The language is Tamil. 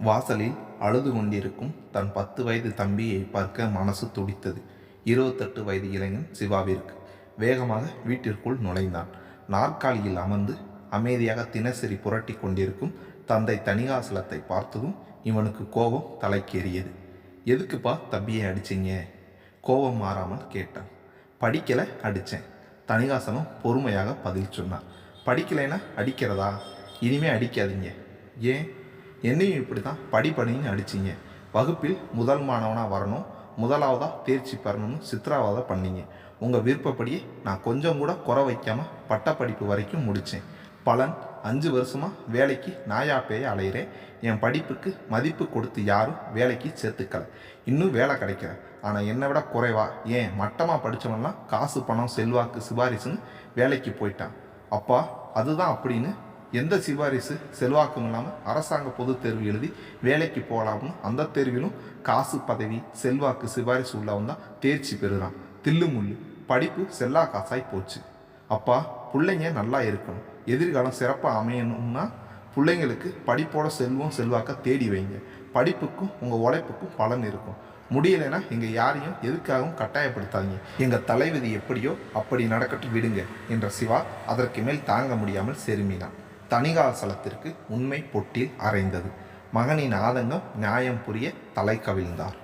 வாசலில் அழுது கொண்டிருக்கும் தன் பத்து வயது தம்பியை பார்க்க மனசு துடித்தது. இருபத்தெட்டு வயது இளைஞன் சிவாவிற்கு வேகமாக வீட்டிற்குள் நுழைந்தான். நாற்காலியில் அமர்ந்து அமைதியாக தினசரி புரட்டி கொண்டிருக்கும் தந்தை தணிகாசலத்தை பார்த்ததும் இவனுக்கு கோபம் தலைக்கேறியது. எதுக்குப்பா தம்பியை அடிச்சீங்க? கோபம் மாறாமல் கேட்டான். படிக்கலை அடித்தேன். தணிகாசலம் பொறுமையாக பதில் சொன்னான். படிக்கலைன்னா அடிக்கிறதா? இனிமே அடிக்காதீங்க. ஏன்? என்னையும் இப்படி தான் படிப்படின்னு அடிச்சிங்க. வகுப்பில் முதல் மாணவனாக வரணும் முதலாவதாக தேர்ச்சி பெறணும்னு சித்திராவதாக பண்ணிங்க. உங்கள் விருப்பப்படியே நான் கொஞ்சம் கூட குறை வைக்காமல் பட்டப்படிப்பு வரைக்கும் முடித்தேன் பலன் அஞ்சு வருஷமாக வேலைக்கு நாயாப்பேயே அலையிறேன். என் படிப்புக்கு மதிப்பு கொடுத்து யாரும் வேலைக்கு சேர்த்துக்கல. இன்னும் வேலை கிடைக்கல. ஆனால் என்னை விட குறைவா? ஏன்? மட்டமாக படித்தவன்லாம் காசு பணம் செல்வாக்கு சிபாரிசுன்னு வேலைக்கு போயிட்டான். அப்பா அதுதான் அப்படின்னு எந்த சிபாரிசு செல்வாக்கும் இல்லாமல் அரசாங்க பொது தேர்வு எழுதி வேலைக்கு போகலாம்னு அந்த தேர்விலும் காசு பதவி செல்வாக்கு சிபாரிசு உள்ளவன் தான் தேர்ச்சி பெறுகிறான். தில்லுமுள்ளு படிப்பு செல்லா காசாய் போச்சு. அப்பா பிள்ளைங்க நல்லா இருக்கணும். எதிர்காலம் சிறப்பாக அமையணும்னா பிள்ளைங்களுக்கு படிப்போட செல்வம் செல்வாக்க தேடி வைங்க. படிப்புக்கும் உங்கள் உழைப்புக்கும் பலன் இருக்கும். முடியலைன்னா எங்கள் யாரையும் எதுக்காகவும் கட்டாயப்படுத்தாதீங்க. எங்கள் தலைவிதி எப்படியோ அப்படி நடக்கட்டும் விடுங்க என்ற சிவா அதற்கு மேல் தாங்க முடியாமல் செருமினான். தணிகாசலத்திற்கு உண்மை பொட்டில் அறைந்தது மகனின் ஆதங்கம் நியாயம் புரிய தலை கவிழ்ந்தார்.